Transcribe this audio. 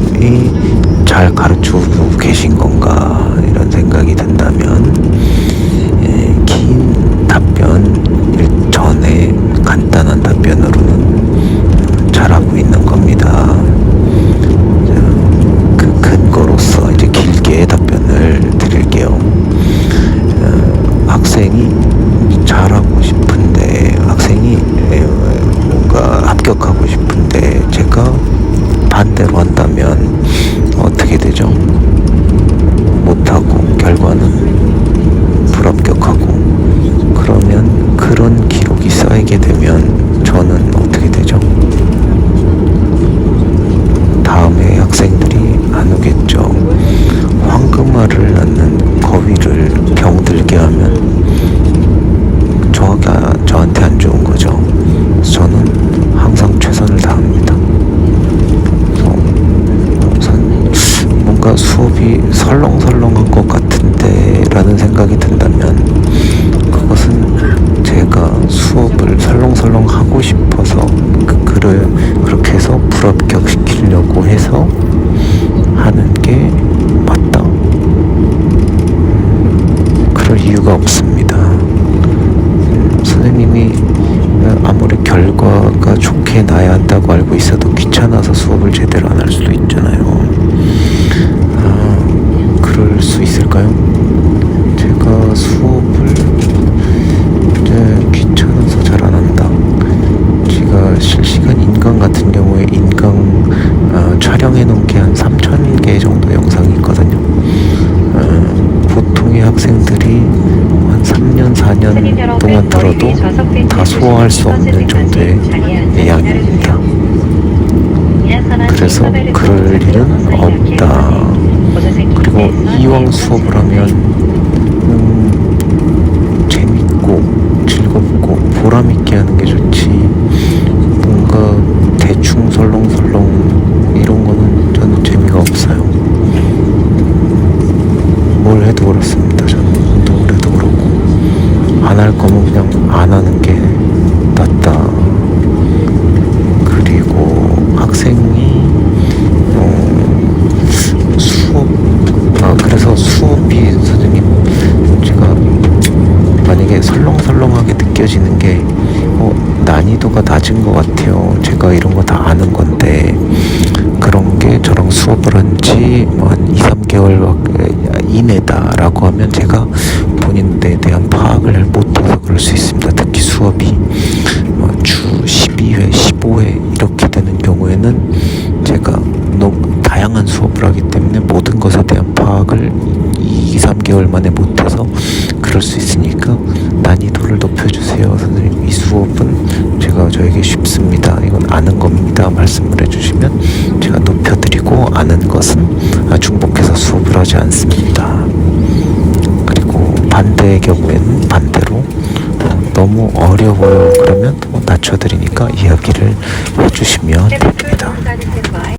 선생님이 잘 가르쳐 주고 계신 건가 이런 생각이 든다면 반대로 한다면 어떻게 되죠? 못하고 결과는 불합격하고 그러면 그런 기록이 쌓이게 되면 저는 어떻게 되죠? 다음에 학생들이 안 오겠죠. 황금알을 낳는 거위를 병들게 하면 저가 저한테 안 좋은 거죠. 그래서 저는 항상 최선을 다합니다. 그래서 우선 뭔가 수업이 설렁설렁한 것 같은데 라는 생각이 든다면 그것은 제가 수업을 설렁설렁 하고 싶어서 그 글을 그렇게 해서 불합격시키려고 해서 하는 게 맞다. 그럴 이유가 없습니다. 음, 선생님이 아무리 결과가 좋게 나야 한다고 알고 있어도 귀찮아서 수업을 제대로 안 할 수도 있잖아요. 아, 그럴 수 있을까요? 제가 수업을 이제 귀찮아서 잘 안 한다. 제가 실시간 인강 같은 경우에 인강 어, 촬영해 놓은 게 한 3,000개 정도 영상이 있거든요. 어, 보통의 학생들이 한 3년, 4년 동안 들어도 다 소화할 수 없는 정도의 양입니다. 그래서 그럴 일은 없다. 그리고 이왕 수업을 하면 음, 재밌고 즐겁고 보람 있게 하는 게 좋지. 뭔가 대충 설렁설렁 이런 거는 저는 재미가 없어요. 뭘 해도 그렇습니다. 저는 운동을 해도 그렇고 안 할 거면 그냥 안 하는 게 낫다. 그리고 학생이 어, 수업 아 그래서 수업이 선생님 제가 만약에 설렁설렁하게 느껴지는 게 어, 난이도가 낮은 것 같아요. 제가 이런 거 다 아는 건데 그런 게 저랑 수업을 한지한 2, 3개월 이내다라고 하면 제가 파악을 못해서 그럴 수 있습니다. 특히 수업이 뭐주 12회, 15회 이렇게 되는 경우에는 제가 너무 다양한 수업을 하기 때문에 모든 것에 대한 파악을 2, 3개월 만에 못해서 그럴 수 있으니까 난이도를 높여주세요. 선생님, 이 수업은 제가 저에게 쉽습니다. 이건 아는 겁니다. 말씀을 해주시면 제가 높여드리고 아는 것은 아, 중복해서 수업을 하지 않습니다. 반대의 경우에는 반대로 어, 너무 어려워요. 그러면 뭐 낮춰드리니까 이야기를 해주시면 됩니다.